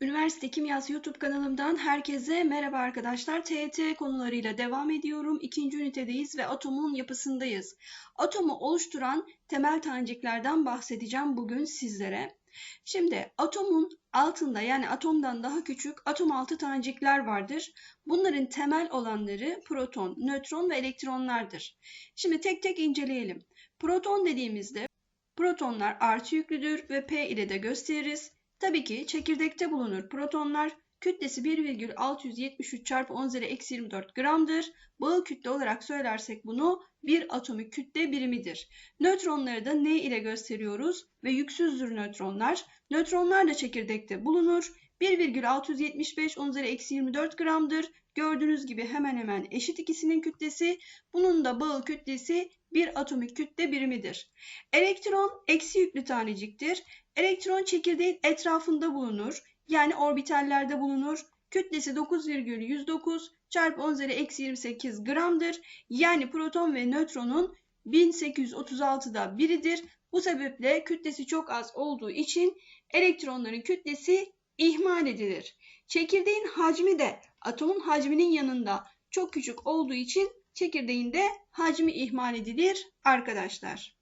Üniversite Kimyası YouTube kanalımdan herkese merhaba arkadaşlar. TET konularıyla devam ediyorum. İkinci ünitedeyiz ve atomun yapısındayız. Atomu oluşturan temel taneciklerden bahsedeceğim bugün sizlere. Şimdi atomun altında yani atomdan daha küçük atom altı tanecikler vardır. Bunların temel olanları proton, nötron ve elektronlardır. Şimdi tek tek inceleyelim. Proton dediğimizde protonlar artı yüklüdür ve P ile de gösteririz. Tabii ki çekirdekte bulunur protonlar. Kütlesi 1,673 çarpı 10 üzeri eksi 24 gramdır. Bağıl kütle olarak söylersek bunu bir atomik kütle birimidir. Nötronları da N ile gösteriyoruz ve yüksüzdür nötronlar. Nötronlar da çekirdekte bulunur. 1,675 10 üzeri eksi 24 gramdır. Gördüğünüz gibi hemen hemen eşit ikisinin kütlesi. Bunun da bağıl kütlesi bir atomik kütle birimidir. Elektron eksi yüklü taneciktir. Elektron çekirdeğin etrafında bulunur. Yani orbitallerde bulunur. Kütlesi 9,109 çarpı 10 üzeri eksi 28 gramdır. Yani proton ve nötronun 1836'da biridir. Bu sebeple kütlesi çok az olduğu için elektronların kütlesi ihmal edilir. Çekirdeğin hacmi de atomun hacminin yanında çok küçük olduğu için çekirdeğin de hacmi ihmal edilir arkadaşlar.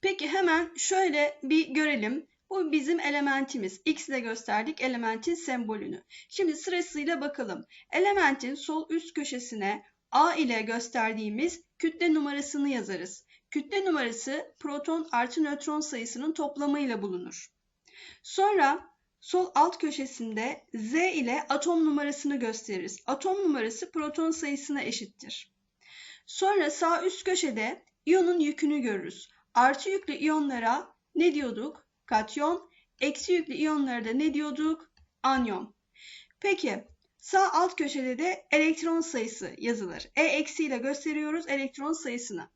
Peki hemen şöyle bir görelim. Bu bizim elementimiz. X ile gösterdik elementin sembolünü. Şimdi sırasıyla bakalım. Elementin sol üst köşesine A ile gösterdiğimiz kütle numarasını yazarız. Kütle numarası proton artı nötron sayısının toplamıyla bulunur. Sonra sol alt köşesinde Z ile atom numarasını gösteririz. Atom numarası proton sayısına eşittir. Sonra sağ üst köşede iyonun yükünü görürüz. Artı yüklü iyonlara ne diyorduk? Katyon. Eksi yüklü iyonlara da ne diyorduk? Anyon. Peki sağ alt köşede de elektron sayısı yazılır. E eksi ile gösteriyoruz elektron sayısını.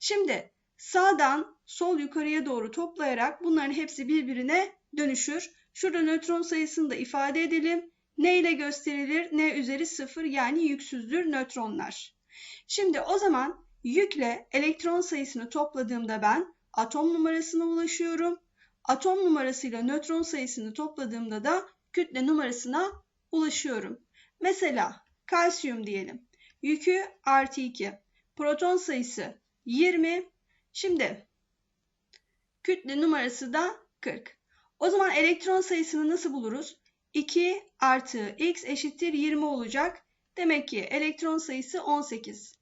Şimdi sağdan sol yukarıya doğru toplayarak bunların hepsi birbirine dönüşür. Şurada nötron sayısını da ifade edelim. Ne ile gösterilir? Ne üzeri sıfır yani yüksüzdür nötronlar. Şimdi o zaman yükle elektron sayısını topladığımda ben atom numarasına ulaşıyorum. Atom numarasıyla nötron sayısını topladığımda da kütle numarasına ulaşıyorum. Mesela kalsiyum diyelim. Yükü artı 2. Proton sayısı 20. Şimdi kütle numarası da 40. O zaman elektron sayısını nasıl buluruz? 2 artı x eşittir 20 olacak. Demek ki elektron sayısı 18.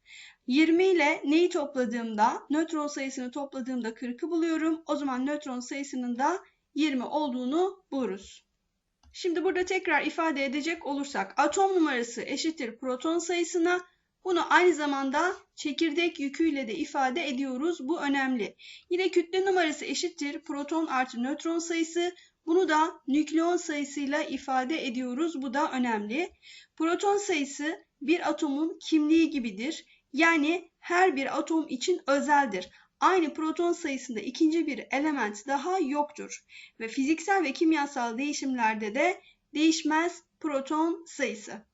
20 ile neyi topladığımda, nötron sayısını topladığımda 40'ı buluyorum. O zaman nötron sayısının da 20 olduğunu buluruz. Şimdi burada tekrar ifade edecek olursak atom numarası eşittir proton sayısına. Bunu aynı zamanda çekirdek yüküyle de ifade ediyoruz. Bu önemli. Yine kütle numarası eşittir proton artı nötron sayısı. Bunu da nükleon sayısıyla ifade ediyoruz. Bu da önemli. Proton sayısı bir atomun kimliği gibidir. Yani her bir atom için özeldir. Aynı proton sayısında ikinci bir element daha yoktur. Ve fiziksel ve kimyasal değişimlerde de değişmez proton sayısı.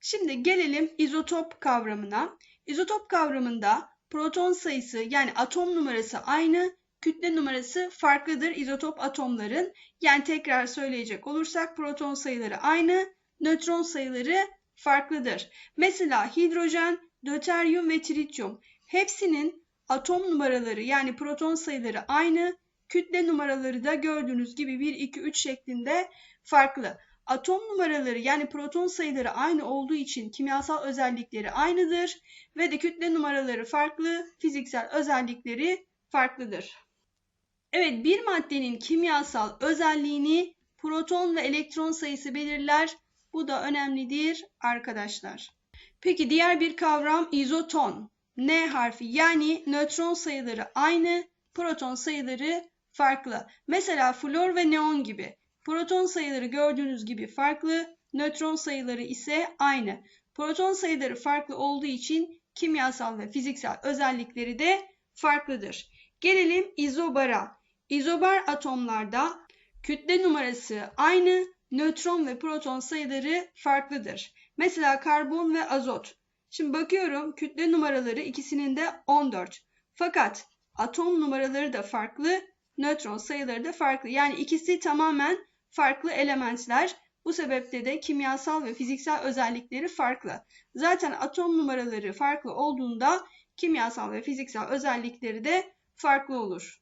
Şimdi gelelim izotop kavramına. İzotop kavramında proton sayısı yani atom numarası aynı, kütle numarası farklıdır izotop atomların. Yani tekrar söyleyecek olursak proton sayıları aynı, nötron sayıları farklıdır. Mesela hidrojen, döteryum ve trityum hepsinin atom numaraları yani proton sayıları aynı, kütle numaraları da gördüğünüz gibi 1, 2, 3 şeklinde farklı. Atom numaraları yani proton sayıları aynı olduğu için kimyasal özellikleri aynıdır ve de kütle numaraları farklı, fiziksel özellikleri farklıdır. Evet bir maddenin kimyasal özelliğini proton ve elektron sayısı belirler. Bu da önemlidir arkadaşlar. Peki diğer bir kavram izoton. N harfi yani nötron sayıları aynı, proton sayıları farklı. Mesela flor ve neon gibi. Proton sayıları gördüğünüz gibi farklı, nötron sayıları ise aynı. Proton sayıları farklı olduğu için kimyasal ve fiziksel özellikleri de farklıdır. Gelelim izobara. İzobar atomlarda kütle numarası aynı, nötron ve proton sayıları farklıdır. Mesela karbon ve azot. Şimdi bakıyorum kütle numaraları ikisinin de 14. Fakat atom numaraları da farklı, nötron sayıları da farklı. Yani ikisi tamamen farklı elementler. Bu sebeple de kimyasal ve fiziksel özellikleri farklı. Zaten atom numaraları farklı olduğunda kimyasal ve fiziksel özellikleri de farklı olur.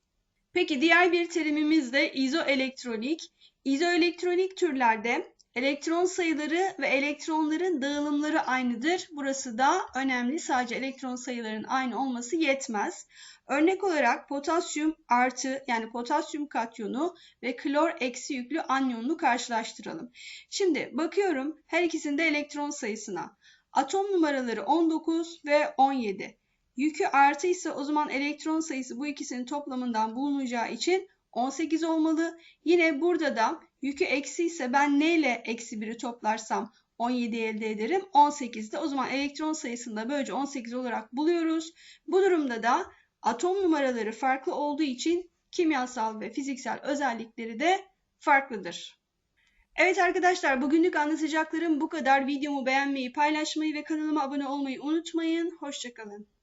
Peki diğer bir terimimiz de izoelektronik. İzoelektronik türlerde elektron sayıları ve elektronların dağılımları aynıdır. Burası da önemli. Sadece elektron sayılarının aynı olması yetmez. Örnek olarak potasyum artı yani potasyum katyonu ve klor eksi yüklü anyonunu karşılaştıralım. Şimdi bakıyorum her ikisinde elektron sayısına. Atom numaraları 19 ve 17. Yükü artı ise o zaman elektron sayısı bu ikisinin toplamından bulunacağı için 18 olmalı. Yine burada da yükü eksi ise ben ne ile eksi 1'i toplarsam 17 elde ederim. 18'de o zaman elektron sayısını da böylece 18 olarak buluyoruz. Bu durumda da atom numaraları farklı olduğu için kimyasal ve fiziksel özellikleri de farklıdır. Evet arkadaşlar bugünlük anlatacaklarım bu kadar. Videomu beğenmeyi, paylaşmayı ve kanalıma abone olmayı unutmayın. Hoşçakalın.